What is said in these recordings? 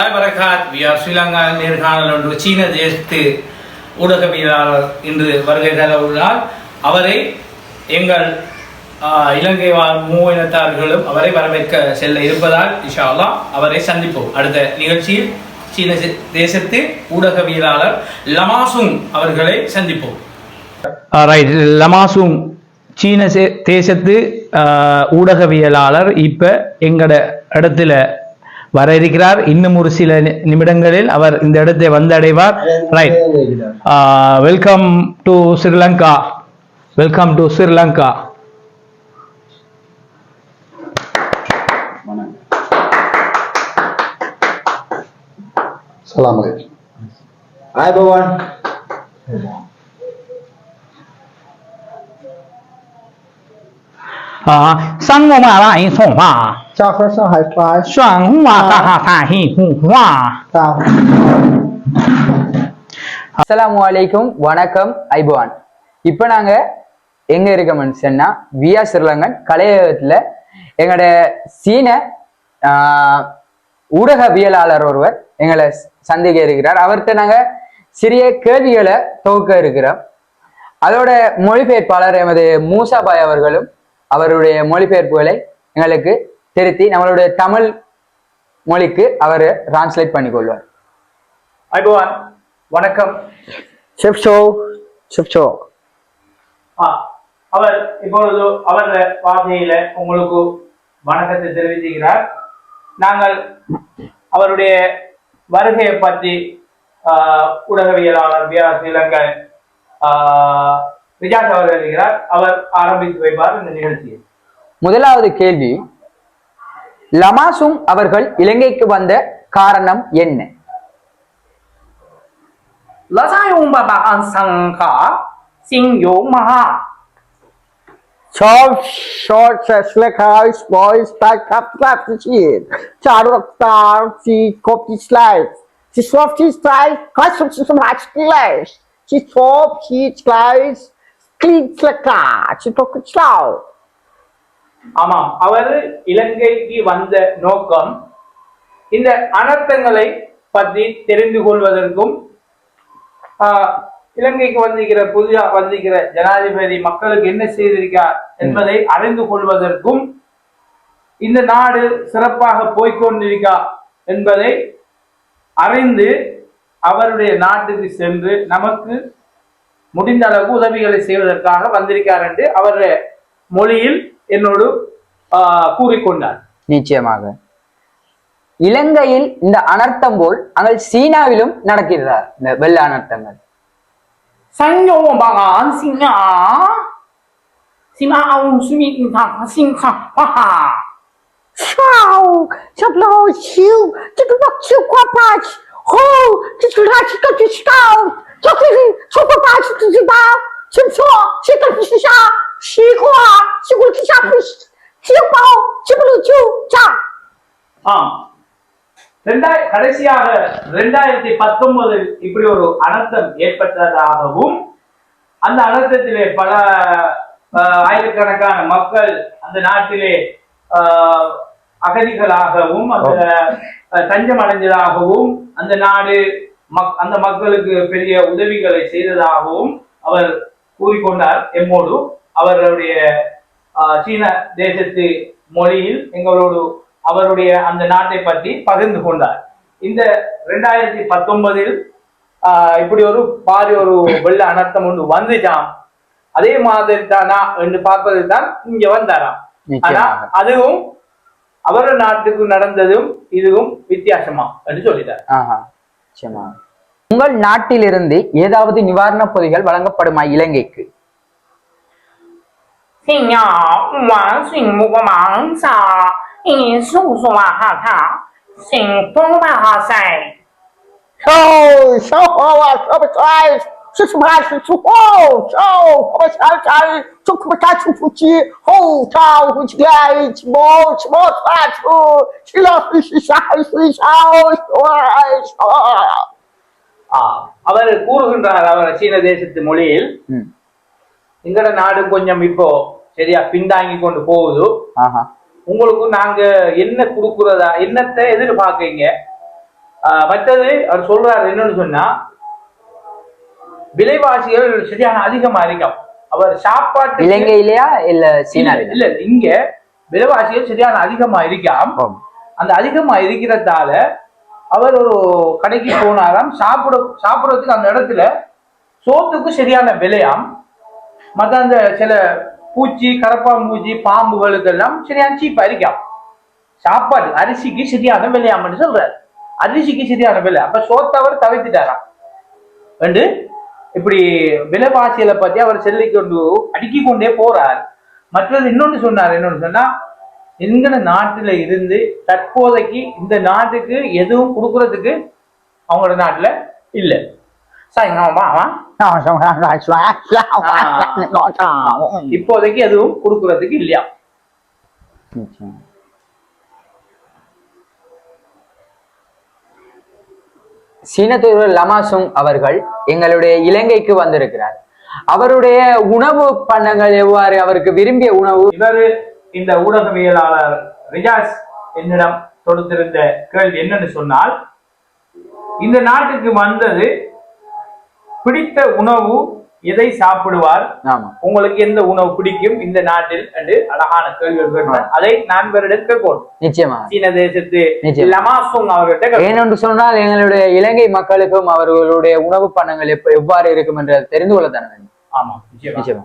Hi Barakath we are Sri Lanka நேர்காணல் ஒன்று சீன தேசத்து ஊடகவியலாளர் இன்று வருகை தர உள்ளார் அவரை எங்கள் ஆஹ், இலங்கை வாழ் மூவினத்தார்களும் அவரை வரவேற்க செல்ல இருப்பதால் இஷாலா அவரை சந்திப்போம். அடுத்த நிகழ்ச்சியில் சீன தேசத்து ஊடகவியலாளர் லமாசுங் அவர்களை சந்திப்போம். ரைட் லமாசுங் சீன சே- தேசத்து ஆஹ், ஊடகவியலாளர் இப்ப எங்கட இடத்துல வர இருக்கிறார் இன்னும் ஒரு சில நிமிடங்களில் அவர் இந்த இடத்தை வந்தடைவார். Right welcome to Sri Lanka welcome to Sri Lanka Salam alaikum. 啊，上过嘛来送嘛，家和上海来，上午啊，哈哈，三心五啊，அஸ்லாம் வலைக்கும் வணக்கம் ஐபவான் இப்போ நாங்கள் எங்கே இருக்கோம்னு சொன்னால் வியா சிறிலங்கன் கலையகத்தில் எங்களோட சீன ஊடகவியலாளர் ஒருவர் எங்களை சந்திக்க இருக்கிறார். அவர்கிட்ட நாங்கள் சிறிய கேள்விகளை தொகுக்க இருக்கிறோம். அதோட மொழிபெயர்ப்பாளர் எமது மூசாபாய் அவர்களும் அவருடைய மொழிபெயர்ப்புகளை எங்களுக்கு திருத்தி நம்மளுடைய தமிழ் மொழிக்கு அவர் டிரான்ஸ்லேட் பண்ணி கொள்வார். ஐபவான் வணக்கம். ஷிப் ஷோ ஷிப் அவர் இப்பொழுது அவர் வார்த்தையில உங்களுக்கு வணக்கத்தை தெரிவித்துகிறார். நாங்கள் அவருடைய வருகையை பற்றி ஊடகவியலாளர் வியாஸ் இலங்கை விஜாட் அவர்கள் இருக்கிறார் அவர் ஆரம்பித்து வைப்பார் இந்த நிகழ்ச்சியை முதலாவது கேள்வி லமாசும் அவர்கள் இலங்கைக்கு வந்த காரணம் என்ன லசாயும் பாபா அன்சங்கா சிங் யோ மகா Chop short slick eyes boys back up lap the chin. Charlock down the copy slice. She soft his slice, cuts some much glass. She soft his slice, ஆமாம் அவர் இலங்கைக்கு வந்த நோக்கம் இந்த அனர்த்தங்களை பற்றி தெரிந்து கொள்வதற்கும் ஆஹ், இலங்கைக்கு வந்திருக்கிற புதிய வந்திருக்கிற ஜனாதிபதி மக்களுக்கு என்ன செய்திருக்கார் என்பதை அறிந்து கொள்வதற்கும் இந்த நாடு சிறப்பாக போய்கொண்டிருக்கா என்பதை அறிந்து அவருடைய நாட்டுக்கு சென்று நமக்கு முடிந்த அளவுக்கு உதவிகளை செய்வதற்காக வந்திருக்கார் என்று அவர் மொழியில் என்னோடு ஆஹ், கூறிக்கொண்டார். நிச்சயமாக. இலங்கையில் இந்த அனர்த்தம் போல் அங்கே சீனாவிலும் நடக்கிறார். இந்த வெள்ள அனர்த்தங்கள். 三有我帮安心啊，起码我是命他心上，哈哈。 Chow, chablo, chew, chicken rock, chew, quapach. Ho, chicken rock, chicken fish down. Chocolate, chocolate patch, chicken down. Chim chaw, chicken fish sha, she qua, chicken fish fish. Chiu bao, chicken chew, cha. ஆம் ரெண்டாய் கடைசியாக ரெண்டாயிரத்தி பத்தொன்பதில் இப்படி ஒரு அனர்த்தம் ஏற்பட்டதாகவும் அந்த அனர்த்தத்திலே பல ஆஹ், ஆயிரக்கணக்கான மக்கள் அந்த நாட்டிலே ஆஹ், அகதிகளாகவும் அந்த ஆஹ், தஞ்சம் அடைஞ்சதாகவும் அந்த நாடு மக் அந்த மக்களுக்கு பெரிய உதவிகளை செய்ததாகவும் அவர் கூறிக்கொண்டார். எம்மோடு அவர்களுடைய சீன தேசத்து மொழியில் எங்களோடு அவருடைய அந்த நாட்டை பற்றி பகிர்ந்து கொண்டார். இந்த ரெண்டாயிரத்தி பத்தொன்பதில் இப்படி ஒரு பாரி ஒரு வெள்ள அனர்த்தம் ஒன்று வந்துச்சாம். அதே மாதிரி தானா என்று பார்ப்பது தான் இங்க வந்தாராம். ஆனா அதுவும் அவர நாட்டுக்கு நடந்ததும் இதுவும் வித்தியாசமா என்று சொல்லிட்டார். ஆஹா. நிச்சயமாக. உங்கள் நாட்டிலிருந்து ஏதாவது நிவாரணப் பொதிகள் வழங்கப்படுமா இலங்கைக்கு அவர் கூறுகின்றார் அவர் சீன தேசத்து மொழியில் எங்கட நாடு கொஞ்சம் இப்போ சரியா பின்தாங்கி கொண்டு போகுது. உங்களுக்கு நாங்க என்ன கொடுக்குறதா என்னத்தை எதிர்பார்க்கீங்க மற்றது அவர் சொல்றாரு என்னன்னு சொன்னா விலைவாசிகள் சரியான அதிகமா இருக்கும். அவர் சாப்பாட்டு இலங்கையிலயா இல்ல சீனாவில இல்ல இங்க விலைவாசிகள் சரியான அதிகமா இருக்காம். அந்த அதிகமா இருக்கிறதால அவர் ஒரு கடைக்கு போனாராம். சாப்பிட சாப்பிட்றதுக்கு அந்த இடத்துல சோத்துக்கு சரியான விலையாம். மத்த அந்த சில பூச்சி கரப்பாம்பூச்சி பாம்புகளுக்கெல்லாம் சரியான சீப்பா இருக்காம். சாப்பாடு அரிசிக்கு சரியான விலையாம்னு சொல்றாரு. அரிசிக்கு சரியான விலை. அப்ப சோத்தவர் தவிர்த்துட்டாராம். வந்து இப்படி விலைவாசியில பத்தி அவர் செல்லை கொண்டு அடுக்கி கொண்டே போறார். மற்றது இன்னொன்னு சொன்னார். இன்னொன்று சொன்னா எங்கன நாட்டுல இருந்து தற்போதைக்கு இந்த நாட்டுக்கு எதுவும் கொடுக்கறதுக்கு அவங்களோட நாட்டுல இல்ல. இப்போதைக்கு எதுவும் கொடுக்கறதுக்கு இல்லையா? சீன தூதர் லமாசுங் அவர்கள் எங்களுடைய இலங்கைக்கு வந்திருக்கிறார். அவருடைய உணவு பண்டங்கள் எவ்வாறு அவருக்கு விரும்பிய உணவு? இவர் இந்த ஊடகவியலாளர் ரிஜாஸ் என்னிடம் தொடுத்திருந்த கேள்வி என்னன்னு சொன்னால் இந்த நாட்டுக்கு வந்தது பிடித்த உணவு எதை சாப்பிடுவார்? உங்களுக்கு எந்த உணவு பிடிக்கும் இந்த நாட்டில் என்று அழகான கேள்வி அதை நான் இவரிடம் கேட்கணும் நிச்சயமா. சீன தேசத்து. லமாசுங் அவர்கிட்ட. ஏனென்று சொன்னால் எங்களுடைய இலங்கை மக்களுக்கும் அவர்களுடைய உணவு பண்டங்கள் எப்ப எவ்வாறு இருக்கும் என்று தெரிந்து கொள்ளத்தானே வேண்டும் ஆமா நிச்சயமா.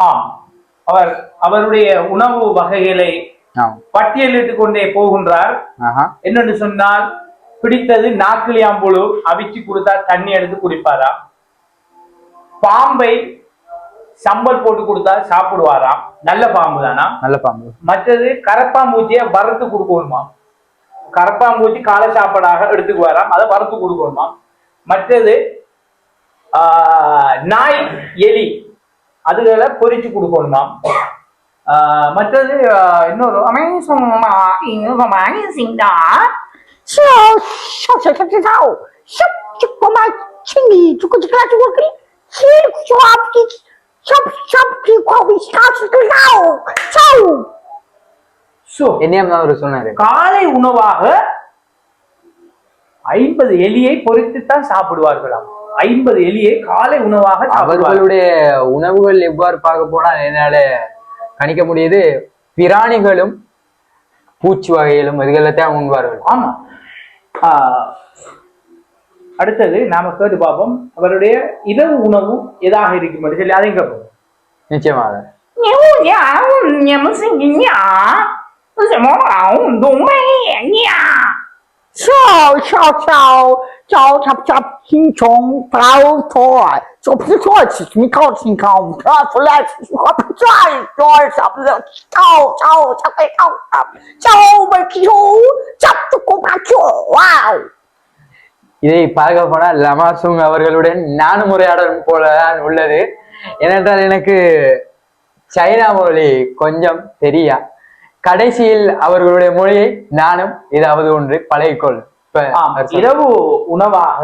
ஆம். அவர் அவருடைய உணவு வகைகளை பட்டியலிட்டுக் கொண்டே போகின்றார். என்னன்னு சொன்னால் பிடித்தது நாக்கிலியாம்புழு அவிச்சு கொடுத்தா தண்ணி எடுத்து குடிப்பாராம் பாம்பை சம்பல் போட்டு கொடுத்தா சாப்பிடுவாராம் நல்ல பாம்பு தானா? நல்ல பாம்பு. மற்றது கரப்பாம்பூச்சியை வறுத்து கொடுக்கணுமாம் கரப்பாம்பூச்சி காலை சாப்பாடாக எடுத்துக்குவாராம் அதை வறுத்து கொடுக்கணுமாம் மற்றது நாய் எலி அதுகளை பொறிச்சு கொடுக்கணும் தான் மற்றது இன்னொரு அமேசிங் தான் காலை உணவாக ஐம்பது எலியை பொறித்துத்தான் சாப்பிடுவார்களாம். ஐம்பது எலியை காலை உணவாக அவர்களுடைய உணவுகள் எவ்வாறு பார்க்க போனால் என்னால கணிக்க முடியுது? பிராணிகளும் பூச்சி வகைகளும் இதுகளத்தான் உண்பார்கள். ஆமா. அடுத்தது நாம கேட்டு பார்ப்போம். அவருடைய இரவு உணவு எதாக இருக்கும் சொல்லி அதையும் கேட்போம் நிச்சயமாக. Ciao, ciao, ciao. 你们是你呀，什么老东北呀？ Chow, chow, chow. Chow, chop, chop, ching, chong, plow, toy. Chop, chop, chop, chop, ching, chong, ching, chong. Chop, flash, chop, chop, chop, chop, chow, chow, chop, chow, chop. Chow, make you. Chop, chop, chop, chop. Wow. இதை பார்க்க போனால் லமாசுங் அவர்களுடன் நானும் உரையாடல் போலதான் உள்ளது ஏனென்றால் எனக்கு சைனா மொழி கொஞ்சம் தெரியா கடைசியில் அவர்களுடைய மொழியை நானும் ஏதாவது ஒன்று பழகிக்கொள் இரவு உணவாக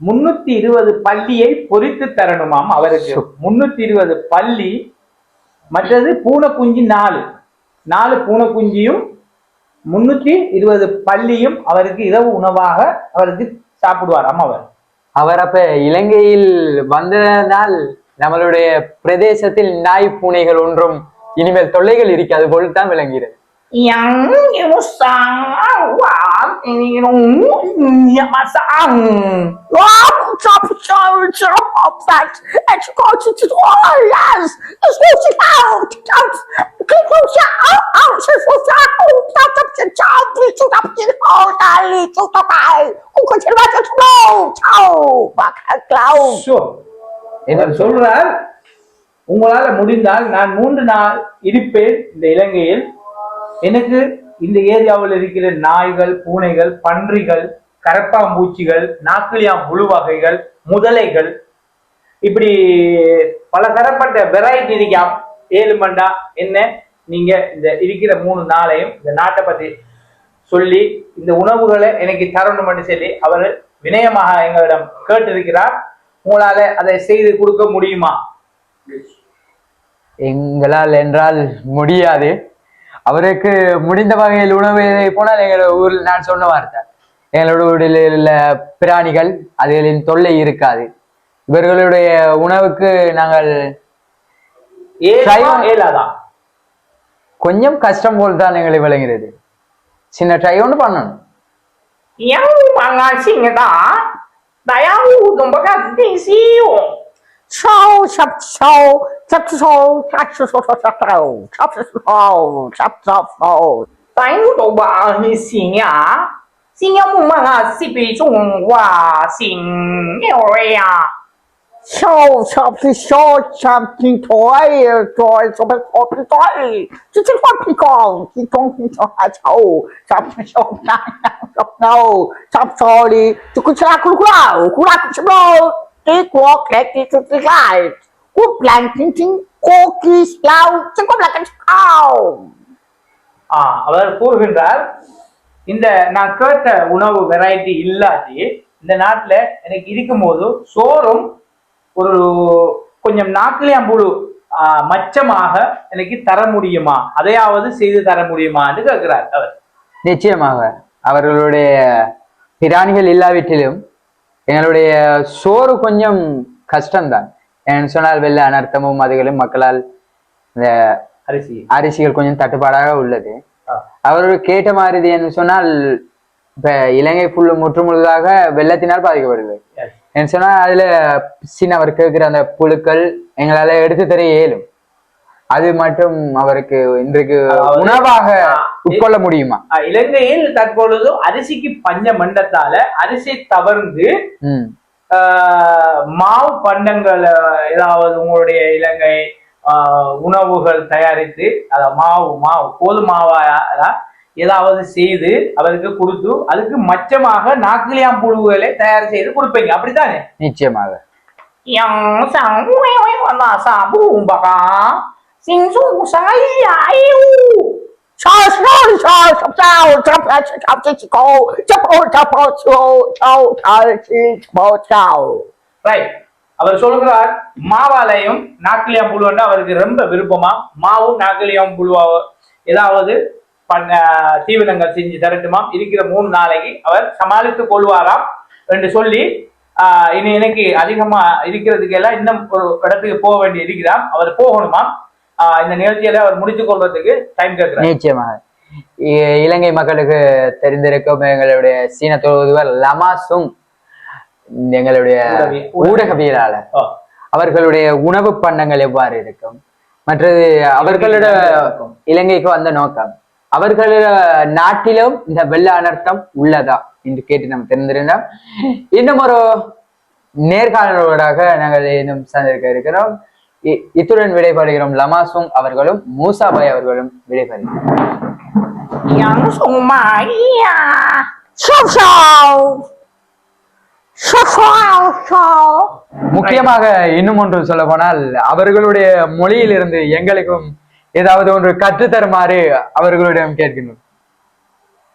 முன்னூத்தி இருபது பள்ளியை பொரித்து தரணுமாம் அவருக்கு. முன்னூத்தி இருபது பள்ளி மற்றது பூனைக்குஞ்சு நாலு. நாலு பூனைக்குஞ்சியும் முன்னூத்தி இருபது பள்ளியும் அவருக்கு இரவு உணவாக அவருக்கு சாப்பிடுவாராம் அவர். அவர் அப்ப இலங்கையில் வந்ததனால் நம்மளுடைய பிரதேசத்தில் நாய் பூனைகள் ஒன்றும் இனிமேல் தொல்லைகள் இருக்காது போல் தான் விளங்குகிறது. Het komt je tot alles. Het moet je uit. Het moet je. Het moet je. Dat heb je je Ik het. Zo. சொல்றார் உங்களால் முடிந்தால் நான் மூன்று நாள் இருப்பேன் இந்த இலங்கையில் எனக்கு இந்த ஏரியாவில் இருக்கிற நாய்கள் பூனைகள் பன்றிகள் கரப்பாம்பூச்சிகள் நாக்கிலியாம் முழு வகைகள் முதலைகள் இப்படி பல தரப்பட்ட வெரைட்டி இருக்காம் ஏழு மண்டா என்ன? நீங்க இந்த இருக்கிற மூணு நாளையும் இந்த நாட்டை பத்தி சொல்லி இந்த உணவுகளை எனக்கு தரணும்னு சொல்லி அவர் வினயமாக எங்களிடம் கேட்டிருக்கிறார். உங்களால அதை செய்து கொடுக்க முடியுமா? எங்களால் என்றால் முடியாது. அவருக்கு முடிந்த வகையில் உணவு போனால் எங்களோட ஊரில் நான் சொன்ன வார்த்தை. எங்களோட ஊரில் உள்ள பிராணிகள் அதுகளின் தொல்லை இருக்காது. இவர்களுடைய உணவுக்கு நாங்கள் கொஞ்சம் கஷ்டம் போல் தான் எங்களை விளங்குகிறது. சின்ன ட்ரை ஒன்று பண்ணணும். Yang mga singda, dayang udong baga disiyo. Show, chop, show, chop, show, chop, show, chop, chop, chop, show, chop, chop, show。咱有多吧？你信呀？信呀，我们啊，是被中华信鸟呀。show, chop, show, chop, 平台，在什么好平台？这这块平台，平台平台还臭，chop, show，chop，show，chop，show 哩，就过去啦，过来过来，过来过去喽。Cake walk like it's a delight. Good planting, cookies, clouds, and black and cow. அவர் கூறுகின்றார் இந்த நான் கேட்ட உணவு variety இல்லாட்டி இந்த நாட்டுல எனக்கு இருக்கும்போது சோறும் ஒரு கொஞ்சம் நாட்டிலேயே புழு மச்சமாக எனக்கு தர முடியுமா அதையாவது செய்து தர முடியுமா என்று கேட்கிறார் அவர் நிச்சயமாக அவர்களுடைய பிராணிகள் இல்லாவிட்டிலும் எங்களுடைய சோறு கொஞ்சம் கஷ்டம்தான் ஏன்னு சொன்னால் வெள்ள அனர்த்தமும் அதுகளும் மக்களால் இந்த அரிசி அரிசிகள் கொஞ்சம் தட்டுப்பாடாக உள்ளது. அவர்கள் கேட்ட மாதிரி என்று சொன்னால் இப்ப இலங்கை ஃபுல்லு முற்றுமுழுதாக வெள்ளத்தினால் பாதிக்கப்படுது. என்று சொன்னா அதுல சின்ன அவர் கேட்கிற அந்த புழுக்கள் எங்களால எடுத்து தர இயலும் அது மட்டும் அவருக்கு இன்றைக்கு உணவாக. உட்கொள்ள முடியுமா? இலங்கையில் தற்பொழுது அரிசிக்கு பஞ்ச மண்டத்தால அரிசி தவறுந்து மாவு பண்டங்கள் ஏதாவது உங்களுடைய இலங்கை உணவுகள் தயாரித்து அத மாவு மாவு கோதுமாவா ஏதாவது செய்து அவருக்கு கொடுத்து அதுக்கு மச்சமாக நாக்கிலியாம் புழுவுகளை தயார் செய்து கொடுப்பீங்க. அப்படித்தானே? நிச்சயமாக. Yang sang we we Charles Brown, Charles Brown, Charles Brown, Charles Brown, Charles Brown, Charles right அவர் சொல்கிறார் மாவாலையும் நாக்கிலியம் புழுவன்ட்டு அவருக்கு ரொம்ப விருப்பமா மாவும் நாக்கிலியம் புழுவா ஏதாவது பண்ண தீவிரங்கள் செஞ்சு தரட்டுமாம் இருக்கிற மூணு நாளைக்கு அவர் சமாளித்துக் கொள்வாராம் என்று சொல்லி இனி எனக்கு அதிகமா இருக்கிறதுக்கு எல்லாம் இன்னும் ஒரு இடத்துக்கு போக வேண்டி இருக்கிறார் அவர் போகணுமா இந்த நிகழ்ச்சியில அவர் முடித்துக் கொள்றதுக்கு டைம் கேட்கிறார். நிச்சயமாக. இலங்கை மக்களுக்கு தெரிந்திருக்கும் எங்களுடைய சீன தூதுவர் லமாசுங் எங்களுடைய ஊடகவி- ஊடகவியலாளர். அவர்களுடைய உணவு பண்டங்கள் எவ்வாறு இருக்கும்? மற்றது அவர்களோட இலங்கைக்கு வந்த நோக்கம். அவர்களோட நாட்டிலும் இந்த வெள்ள அனர்த்தம் உள்ளதா என்று கேட்டு நம்ம தெரிந்திருந்தோம். இன்னும் ஒரு நேர்காணலோடாக நாங்கள் இன்னும் சந்திருக்க இருக்கிறோம். இத்துடன் விடைபெறுகிறோம். லமாசுங் அவர்களும் மூசாபாய் அவர்களும் விடைபெறுகிறோம். முக்கியமாக இன்னும் ஒன்று சொல்ல போனால் அவர்களுடைய மொழியிலிருந்து எங்களுக்கும் ஏதாவது ஒன்று கற்றுத்தருமாறு அவர்களிடம் கேட்கின்றோம்.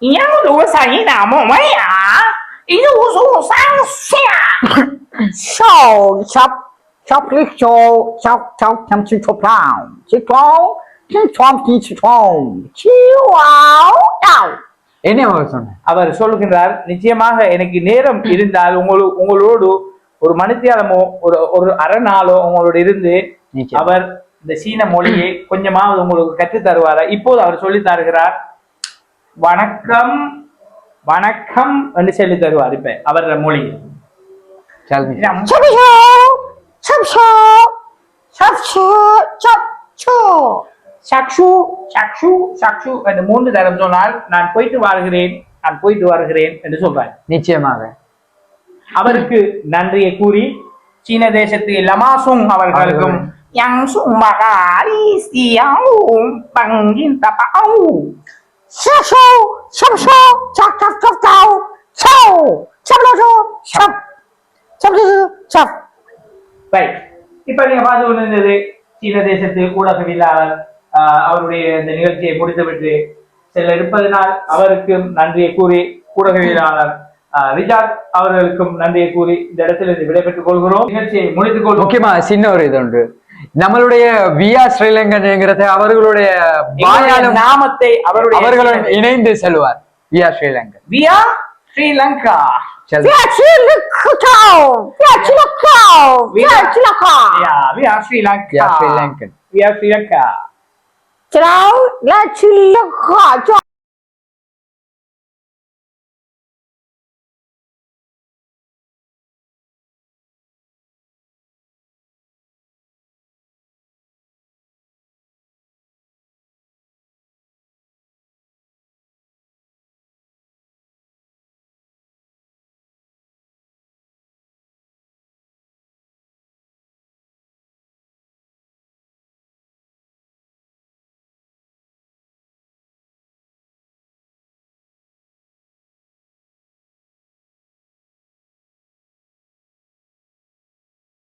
Yang 小皮球，小小想起床票，起床，起床，起起床，起哇！என்ன அவர் சொன்ன அவர் சொல்லுகின்றார் நிச்சயமாக எனக்கு நேரம் இருந்தால் உங்களு உங்களோடு ஒரு மனுத்தியாலமோ ஒரு ஒரு அரை நாளோ உங்களோட இருந்து அவர் இந்த சீன மொழியை கொஞ்சமாவது உங்களுக்கு கற்று தருவார இப்போது அவர் சொல்லி தருகிறார் வணக்கம் வணக்கம் என்று சொல்லி தருவார் இப்ப அவரோட மொழி 찹쇼 찹쇼 찹쇼. சக்ஷு சக்ஷு சக்ஷு என்று மூன்று தரம் சொன்னால் நான் போயிட்டு வாழ்கிறேன் நான் போயிட்டு வருகிறேன் என்று சொல்றார் நிச்சயமாக. அவருக்கு நன்றியை கூறி சீன தேசத்து லமாசுங் அவர்களுக்கும் யாங்சுங் மகாரி சியாவும் பங்கின் தபாவு. சஷோ சப்ஷோ சப் சப் சப் தாவ் சோ சப்லோ சப் சப்லோ ரைட் இப்ப நீங்க பார்த்து கொண்டிருந்தது சீன தேசத்து ஊடகவியலாளர் அவருடைய இந்த நிகழ்ச்சியை முடித்துவிட்டு செல்ல இருப்பதனால் அவருக்கும் நன்றியை கூறி ஊடகவியலாளர் ரிஜாத் அவர்களுக்கும் நன்றியை கூறி இந்த இடத்திலிருந்து விடைபெற்றுக் கொள்கிறோம். நிகழ்ச்சியை முடித்துக் கொள்வோம். முக்கியமா சின்ன ஒரு இது உண்டு நம்மளுடைய வியா ஸ்ரீலங்கன்ங்கிறத அவர்களுடைய நாமத்தை அவருடைய அவர்களுடன் இணைந்து செல்வார். வியா ஸ்ரீலங்கன். வியா Sri Lanka. Chelsea. Piaci Lanka. Lanka. Yeah, we are Sri Lanka. We are Sri Lanka. We are Sri Lanka. Ciao, la Sri Lanka.